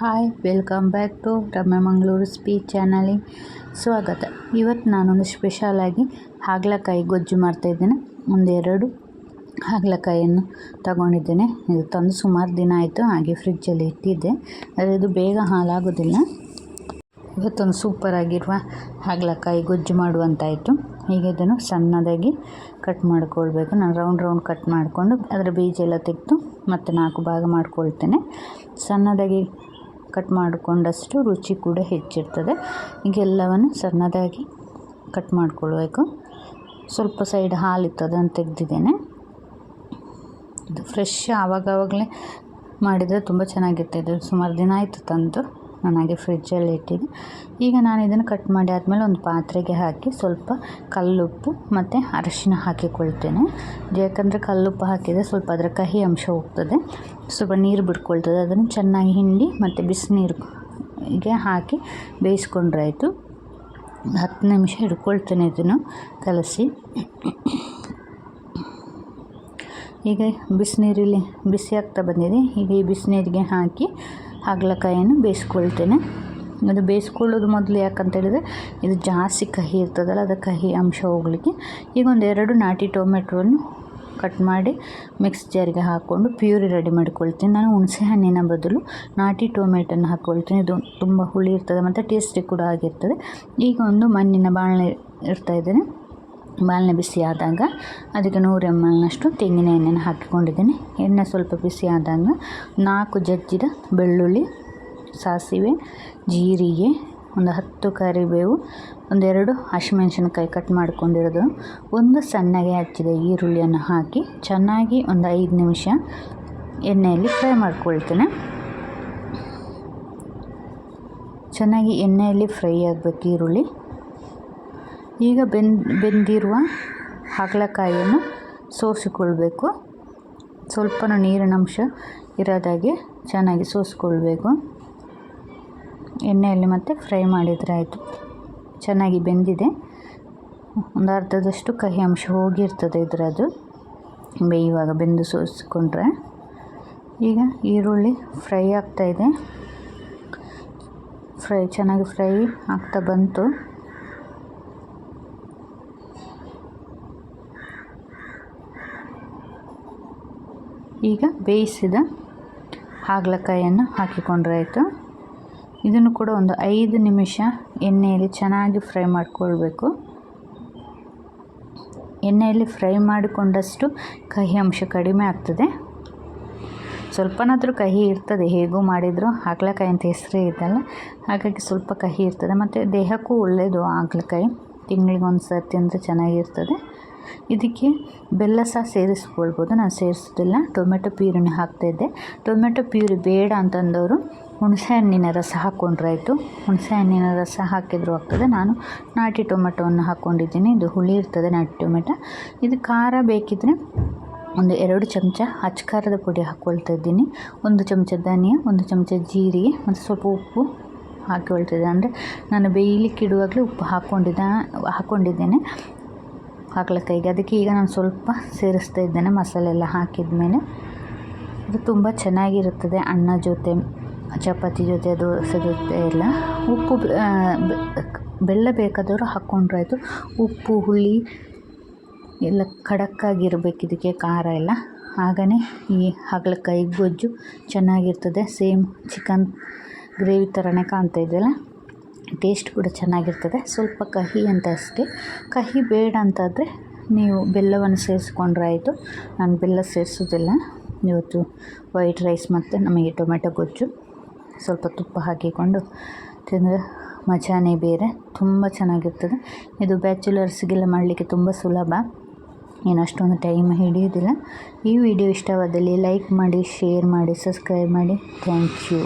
Hi, welcome back to Ramya Mangaluru speech ಚಾನಲಿಗೆ ಸ್ವಾಗತ. ಇವತ್ತು ನಾನೊಂದು ಸ್ಪೆಷಲಾಗಿ ಹಾಗಲಕಾಯಿ ಗೊಜ್ಜು ಮಾಡ್ತಾಯಿದ್ದೇನೆ ಒಂದೆರಡು ಹಾಗಲಕಾಯಿಯನ್ನು ತಗೊಂಡಿದ್ದೇನೆ. ಇದು ತಂದು ಸುಮಾರು ದಿನ ಆಯಿತು, ಹಾಗೆ ಫ್ರಿಜ್ಜಲ್ಲಿ ಇಟ್ಟಿದ್ದೆ. ಆದರೆ ಇದು ಬೇಗ ಹಾಳಾಗೋದಿಲ್ಲ. ಇವತ್ತೊಂದು ಸೂಪರಾಗಿರುವ ಹಾಗಲಕಾಯಿ ಗೊಜ್ಜು ಮಾಡುವಂತಾಯಿತು. ಹೀಗೆ ಇದನ್ನು ಸಣ್ಣದಾಗಿ ಕಟ್ ಮಾಡ್ಕೊಳ್ಬೇಕು. ನಾನು ರೌಂಡ್ ರೌಂಡ್ ಕಟ್ ಮಾಡಿಕೊಂಡು, ಅದರ ಬೀಜ ಎಲ್ಲ ತೆಗೆದು ಮತ್ತು ನಾಲ್ಕು ಭಾಗ ಮಾಡ್ಕೊಳ್ತೇನೆ. ಸಣ್ಣದಾಗಿ ಕಟ್ ಮಾಡಿಕೊಂಡಷ್ಟು ರುಚಿ ಕೂಡ ಹೆಚ್ಚಿರ್ತದೆ. ಹೀಗೆಲ್ಲವನ್ನು ಸಣ್ಣದಾಗಿ ಕಟ್ ಮಾಡಿಕೊಳ್ಬೇಕು. ಸ್ವಲ್ಪ ಸೈಡ್ ಹಾಲಿತ್ತು ಅದನ್ನು ತೆಗೆದಿದ್ದೇನೆ. ಇದು ಫ್ರೆಶ್ ಆವಾಗವಾಗಲೇ ಮಾಡಿದರೆ ತುಂಬ ಚೆನ್ನಾಗಿರ್ತದೆ ಸುಮಾರು ದಿನ ಆಯಿತು ತಂದು. ನಾನು ಹಾಗೆ ಫ್ರಿಜ್ಜಲ್ಲಿ ಇಟ್ಟಿದ್ದೆ ಈಗ ನಾನು ಇದನ್ನು ಕಟ್ ಮಾಡಿ ಆದಮೇಲೆ ಒಂದು ಪಾತ್ರೆಗೆ ಹಾಕಿ ಸ್ವಲ್ಪ ಕಲ್ಲುಪ್ಪು ಮತ್ತು ಅರಶಿನ ಹಾಕಿಕೊಳ್ತೇನೆ. ಯಾಕಂದರೆ ಕಲ್ಲುಪ್ಪು ಹಾಕಿದರೆ ಸ್ವಲ್ಪ ಅದರ ಕಹಿ ಅಂಶ ಹೋಗ್ತದೆ. ಸ್ವಲ್ಪ ನೀರು ಬಿಟ್ಕೊಳ್ತದೆ. ಅದನ್ನು ಚೆನ್ನಾಗಿ ಹಿಂಡಿ ಮತ್ತು ಬಿಸಿನೀರಿಗೆ ಹಾಕಿ ಬೇಯಿಸ್ಕೊಂಡ್ರೆ ಆಯಿತು ಹತ್ತು ನಿಮಿಷ ಹಿಡ್ಕೊಳ್ತೇನೆ ಇದನ್ನು ಕಲಸಿ. ಈಗ ಬಿಸಿನೀರಲ್ಲಿ ಬಿಸಿ ಆಗ್ತಾ ಬಂದಿದೆ. ಈಗ ಈ ಬಿಸಿನೀರಿಗೆ ಹಾಕಿ ಹಾಗಲಕಾಯಿಯನ್ನು ಬೇಯಿಸ್ಕೊಳ್ತೇನೆ. ಅದು ಬೇಯಿಸ್ಕೊಳ್ಳೋದು ಮೊದಲು ಯಾಕಂತೇಳಿದರೆ ಇದು ಜಾಸ್ತಿ ಕಹಿ ಇರ್ತದಲ್ಲ, ಅದು ಕಹಿ ಅಂಶ ಹೋಗಲಿಕ್ಕೆ. ಈಗ ಒಂದು ಎರಡು ನಾಟಿ ಟೊಮೆಟೊವನ್ನು ಕಟ್ ಮಾಡಿ ಮಿಕ್ಸ್ ಜಾರಿಗೆ ಹಾಕ್ಕೊಂಡು ಪ್ಯೂರಿ ರೆಡಿ ಮಾಡ್ಕೊಳ್ತೀನಿ. ನಾನು ಹುಣಸೆ ಹಣ್ಣಿನ ಬದಲು ನಾಟಿ ಟೊಮೆಟೊನ ಹಾಕ್ಕೊಳ್ತೀನಿ. ಇದು ತುಂಬ ಹುಳಿ ಇರ್ತದೆ ಮತ್ತು ಟೇಸ್ಟಿ ಕೂಡ ಆಗಿರ್ತದೆ. ಈಗ ಒಂದು ಮಣ್ಣಿನ ಬಾಣಲೆ ಇರ್ತಾ ಇದ್ದೇನೆ. ಬಾಣಲೆ ಬಿಸಿ ಆದಾಗ ಅದಕ್ಕೆ ನೂರು ಎಂ ಎಲ್ನಷ್ಟು ತೆಂಗಿನ ಎಣ್ಣೆನ ಹಾಕಿಕೊಂಡಿದ್ದೀನಿ. ಎಣ್ಣೆ ಸ್ವಲ್ಪ ಬಿಸಿ ಆದಾಗ ನಾಲ್ಕು ಜಜ್ಜಿದ ಬೆಳ್ಳುಳ್ಳಿ, ಸಾಸಿವೆ, ಜೀರಿಗೆ, ಒಂದು ಹತ್ತು ಕರಿಬೇವು ಒಂದೆರಡು ಹಸಿಮೆಣಸಿನಕಾಯಿ ಕಟ್ ಮಾಡ್ಕೊಂಡಿರೋದು. ಒಂದು ಸಣ್ಣಗೆ ಹಚ್ಚಿದ ಈರುಳ್ಳಿಯನ್ನು ಹಾಕಿ ಚೆನ್ನಾಗಿ ಒಂದು ಐದು ನಿಮಿಷ ಎಣ್ಣೆಯಲ್ಲಿ ಫ್ರೈ ಮಾಡ್ಕೊಳ್ತೇನೆ. ಚೆನ್ನಾಗಿ ಎಣ್ಣೆಯಲ್ಲಿ ಫ್ರೈ ಆಗಬೇಕು ಈರುಳ್ಳಿ. ಈಗ ಬೆನ್, ಬೆಂದಿರುವ ಹಾಗಲಕಾಯಿಯನ್ನು ಸೋಸಿಕೊಳ್ಬೇಕು. ಸ್ವಲ್ಪ ನೀರಿನಂಶ ಇರೋದಾಗೆ ಚೆನ್ನಾಗಿ ಸೋಸಿಕೊಳ್ಬೇಕು. ಎಣ್ಣೆಯಲ್ಲಿ ಮತ್ತೆ ಫ್ರೈ ಮಾಡಿದರೆ ಆಯಿತು. ಚೆನ್ನಾಗಿ ಬೆಂದಿದೆ. ಒಂದು ಅರ್ಧದಷ್ಟು ಕಹಿ ಅಂಶ ಹೋಗಿರ್ತದೆ ಇದರದ್ದು. ಬೇಯುವಾಗ ಬೆಂದು ಸೋಸಿಕೊಂಡ್ರೆ. ಈಗ ಈರುಳ್ಳಿ ಫ್ರೈ ಆಗ್ತಾಯಿದೆ ಫ್ರೈ, ಚೆನ್ನಾಗಿ ಫ್ರೈ ಆಗ್ತಾ ಬಂತು. ಈಗ ಬೇಯಿಸಿದ ಹಾಗಲಕಾಯಿಯನ್ನು ಹಾಕಿಕೊಂಡ್ರೆ ಆಯಿತು ಇದನ್ನು ಕೂಡ ಒಂದು ಐದು ನಿಮಿಷ ಎಣ್ಣೆಯಲ್ಲಿ ಚೆನ್ನಾಗಿ ಫ್ರೈ ಮಾಡಿಕೊಳ್ಬೇಕು. ಎಣ್ಣೆಯಲ್ಲಿ ಫ್ರೈ ಮಾಡಿಕೊಂಡಷ್ಟು ಕಹಿ ಅಂಶ ಕಡಿಮೆ ಆಗ್ತದೆ. ಸ್ವಲ್ಪನಾದರೂ ಕಹಿ ಇರ್ತದೆ, ಹೇಗೂ ಮಾಡಿದರೂ ಹಾಗಲಕಾಯಿ ಅಂತ ಹೆಸರೇ ಇದಲ್ಲ ಹಾಗಾಗಿ ಸ್ವಲ್ಪ ಕಹಿ ಇರ್ತದೆ. ಮತ್ತು ದೇಹಕ್ಕೂ ಒಳ್ಳೆಯದು ಹಾಗಲಕಾಯಿ. ತಿಂಗಳಿಗೆ ಒಂದು ಸರ್ತಿ ಅಂದರೆ ಚೆನ್ನಾಗಿರ್ತದೆ. ಇದಕ್ಕೆ ಬೆಲ್ಲ ಸಹ ಸೇರಿಸ್ಕೊಳ್ಬೋದು. ನಾನು ಸೇರಿಸೋದಿಲ್ಲ. ಟೊಮೆಟೊ ಪ್ಯೂರಿನ ಹಾಕ್ತಾಯಿದ್ದೆ ಟೊಮೆಟೊ ಪ್ಯೂರಿ ಬೇಡ ಅಂತಂದವರು ಹುಣಸೆ ಹಣ್ಣಿನ ರಸ ಹಾಕ್ಕೊಂಡ್ರಾಯಿತು ಹುಣಸೆ ಹಣ್ಣಿನ ರಸ ಹಾಕಿದರೂ ಆಗ್ತದೆ. ನಾನು ನಾಟಿ ಟೊಮೆಟೊವನ್ನು ಹಾಕ್ಕೊಂಡಿದ್ದೀನಿ ಇದು ಹುಳಿ ಇರ್ತದೆ ನಾಟಿ ಟೊಮೆಟೊ. ಇದು ಖಾರ ಬೇಕಿದ್ದರೆ ಒಂದು ಎರಡು ಚಮಚ ಅಚ್ಕಾರದ ಪುಡಿ ಹಾಕ್ಕೊಳ್ತಾ ಇದ್ದೀನಿ. ಒಂದು ಚಮಚ ಧನಿಯಾ, ಒಂದು ಚಮಚ ಜೀರಿಗೆ ಮತ್ತು ಸ್ವಲ್ಪ ಉಪ್ಪು ಹಾಕಿಕೊಳ್ತಿದ್ದೆ ಅಂದರೆ ನಾನು ಬೇಯಲಿಕ್ಕೆ ಇಡುವಾಗಲೇ ಉಪ್ಪು ಹಾಕ್ಕೊಂಡಿದ್ದ ಹಾಕ್ಕೊಂಡಿದ್ದೇನೆ ಹಾಗಲಕಾಯಿಗೆ ಅದಕ್ಕೆ ಈಗ ನಾನು ಸ್ವಲ್ಪ ಸೇರಿಸ್ತಾ ಇದ್ದೇನೆ ಮಸಾಲೆ ಎಲ್ಲ ಹಾಕಿದ ಮೇಲೆ ತುಂಬ ಚೆನ್ನಾಗಿರುತ್ತದೆ ಅನ್ನ ಜೊತೆ, ಚಪಾತಿ ಜೊತೆ, ದೋಸೆ ಜೊತೆ ಎಲ್ಲ. ಉಪ್ಪು ಬೆಲ್ಲ ಬೇಕಾದವರು ಹಾಕ್ಕೊಂಡ್ರಾಯ್ತು ಉಪ್ಪು, ಹುಳಿ ಎಲ್ಲ ಖಡಕ್ಕಾಗಿರ್ಬೇಕು ಇದಕ್ಕೆ, ಖಾರ ಎಲ್ಲ. ಹಾಗೇ ಈ ಹಾಗಲಕಾಯಿ ಗೊಜ್ಜು ಚೆನ್ನಾಗಿರ್ತದೆ. ಸೇಮ್ ಚಿಕನ್ ಗ್ರೇವಿ ಥರನೇ ಕಾಣ್ತಾ ಇದೆಯಲ್ಲ? ಟೇಸ್ಟ್ ಕೂಡ ಚೆನ್ನಾಗಿರ್ತದೆ. ಸ್ವಲ್ಪ ಕಹಿ ಅಂತ ಅಷ್ಟೇ. ಕಹಿ ಬೇಡ ಅಂತಾದರೆ ನೀವು ಬೆಲ್ಲವನ್ನು ಸೇರಿಸ್ಕೊಂಡ್ರೆ ಆಯಿತು. ನಾನು ಬೆಲ್ಲ ಸೇರಿಸೋದಿಲ್ಲ. ಇವತ್ತು ವೈಟ್ ರೈಸ್ ಮತ್ತು ನಮಗೆ ಟೊಮೆಟೊ ಗೊಜ್ಜು. ಸ್ವಲ್ಪ ತುಪ್ಪ ಹಾಕಿಕೊಂಡು ತಿಂದರೆ ಮಜಾನೇ ಬೇರೆ. ತುಂಬ ಚೆನ್ನಾಗಿರ್ತದೆ. ಇದು ಬ್ಯಾಚುಲರ್ಸ್ಗೆಲ್ಲ ಮಾಡಲಿಕ್ಕೆ ತುಂಬ ಸುಲಭ. ಏನು ಅಷ್ಟೊಂದು ಟೈಮ್ ಹಿಡಿಯೋದಿಲ್ಲ ಈ ವಿಡಿಯೋ ಇಷ್ಟವಾದಲ್ಲಿ ಲೈಕ್ ಮಾಡಿ, ಶೇರ್ ಮಾಡಿ, ಸಬ್ಸ್ಕ್ರೈಬ್ ಮಾಡಿ. Thank you.